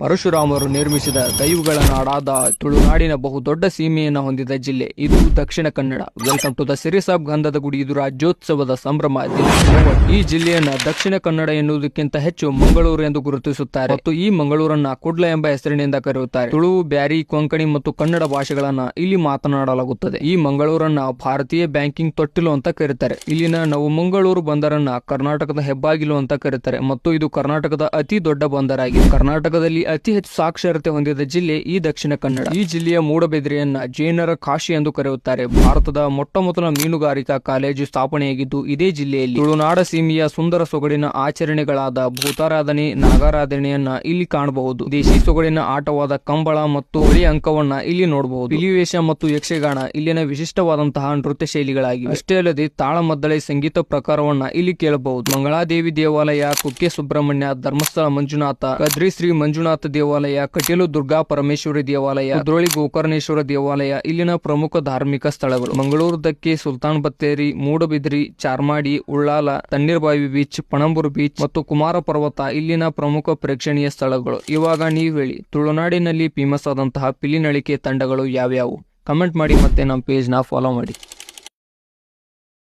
ಪರಶುರಾಮರು ನಿರ್ಮಿಸಿದ ದೈವಗಳ ನಾಡಾದ ತುಳುನಾಡಿನ ಬಹುದೊಡ್ಡ ಸೀಮೆಯನ್ನು ಹೊಂದಿದ ಜಿಲ್ಲೆ. ಇದು Dakshina Kannada. Welcome to the ಸಿರಿಸಾಬ್ Gandhada Gudi ಇದು ರಾಜ್ಯೋತ್ಸವದ ಸಂಭ್ರಮ ಈ ಜಿಲ್ಲೆಯನ್ನ ದಕ್ಷಿಣ ಕನ್ನಡ ಎನ್ನುವುದಕ್ಕಿಂತ ಹೆಚ್ಚು ಮಂಗಳೂರು ಎಂದು ಗುರುತಿಸುತ್ತಾರೆ. ಮತ್ತು ಈ ಮಂಗಳೂರನ್ನ ಕುಡ್ಲ ಎಂಬ ಹೆಸರಿನಿಂದ ಕರೆಯುತ್ತಾರೆ. ತುಳು, ಬ್ಯಾರಿ, ಕೊಂಕಣಿ ಮತ್ತು ಕನ್ನಡ ಭಾಷೆಗಳನ್ನ ಇಲ್ಲಿ ಮಾತನಾಡಲಾಗುತ್ತದೆ. ಈ ಮಂಗಳೂರನ್ನ ಭಾರತೀಯ ಬ್ಯಾಂಕಿಂಗ್ ತೊಟ್ಟಿಲು ಅಂತ ಕರೀತಾರೆ. ಇಲ್ಲಿನ ನಾವು ಮಂಗಳೂರು ಬಂದರನ್ನ ಕರ್ನಾಟಕದ ಹೆಬ್ಬಾಗಿಲು ಅಂತ ಕರೀತಾರೆ. ಮತ್ತು ಇದು ಕರ್ನಾಟಕದ ಅತಿ ದೊಡ್ಡ ಬಂದರಾಗಿದೆ ಕರ್ನಾಟಕದಲ್ಲಿ ಅತಿ ಹೆಚ್ಚು ಸಾಕ್ಷರತೆ ಹೊಂದಿದ ಜಿಲ್ಲೆ ಈ ದಕ್ಷಿಣ ಕನ್ನಡ. ಈ ಜಿಲ್ಲೆಯ ಮೂಡಬಿದ್ರೆಯನ್ನ ಜೈನರ ಕಾಶಿ ಎಂದು ಕರೆಯುತ್ತಾರೆ. ಭಾರತದ ಮೊಟ್ಟ ಮೊದಲ ಮೀನುಗಾರಿಕಾ ಕಾಲೇಜು ಸ್ಥಾಪನೆಯಾಗಿದ್ದು ಇದೇ ಜಿಲ್ಲೆಯಲ್ಲಿ. ತುಳುನಾಡ ಸೀಮೆಯ ಸುಂದರ ಸೊಗಡಿನ ಆಚರಣೆಗಳಾದ ಭೂತಾರಾಧನೆ, ನಾಗಾರಾಧನೆಯನ್ನ ಇಲ್ಲಿ ಕಾಣಬಹುದು. ದೇಶಿ ಸೊಗಡಿನ ಆಟವಾದ ಕಂಬಳ ಮತ್ತು ಹೊಳಿ ಅಂಕವನ್ನ ಇಲ್ಲಿ ನೋಡಬಹುದು. ಪಿಲಿವೇಶ ಮತ್ತು ಯಕ್ಷಗಾನ ಇಲ್ಲಿನ ವಿಶಿಷ್ಟವಾದಂತಹ ನೃತ್ಯ ಶೈಲಿಗಳಾಗಿವೆ. ಅಷ್ಟೇ ಅಲ್ಲದೆ ತಾಳಮದ್ದಳೆ ಸಂಗೀತ ಪ್ರಕಾರವನ್ನ ಇಲ್ಲಿ ಕೇಳಬಹುದು. ಮಂಗಳಾದೇವಿ ದೇವಾಲಯ ಕುಕ್ಕೆ ಸುಬ್ರಹ್ಮಣ್ಯ ಧರ್ಮಸ್ಥಳ ಮಂಜುನಾಥ, ಕದ್ರಿ ಶ್ರೀ ಮಂಜುನಾಥ ದೇವಾಲಯ, ಕಟೀಲು ದುರ್ಗಾ ಪರಮೇಶ್ವರಿ ದೇವಾಲಯ, ಕುದ್ರೋಳಿ ಗೋಕರ್ಣೇಶ್ವರ ದೇವಾಲಯ, ಇಲ್ಲಿನ ಪ್ರಮುಖ ಧಾರ್ಮಿಕ ಸ್ಥಳಗಳು. ಮಂಗಳೂರು ದಕ್ಕೆ ಸುಲ್ತಾನ್ ಬತ್ತೇರಿ, ಮೂಡಬಿದ್ರಿ, ಚಾರ್ಮಾಡಿ, ಉಳ್ಳಾಲ, ತಣ್ಣೀರ್ಬಾವಿ ಬೀಚ್, ಪಣಂಬೂರು ಬೀಚ್ ಮತ್ತು ಕುಮಾರ ಪರ್ವತ ಇಲ್ಲಿನ ಪ್ರಮುಖ ಪ್ರೇಕ್ಷಣೀಯ ಸ್ಥಳಗಳು. ಇವಾಗ ನೀವು ಹೇಳಿ, ತುಳುನಾಡಿನಲ್ಲಿ ಫೇಮಸ್ ಆದಂತಹ ಪಿಲಿನಳಿಕೆ ತಂಡಗಳು ಯಾವ್ಯಾವು? ಕಮೆಂಟ್ ಮಾಡಿ ಮತ್ತೆ ನಮ್ಮ ಪೇಜ್ನ ಫಾಲೋ ಮಾಡಿ.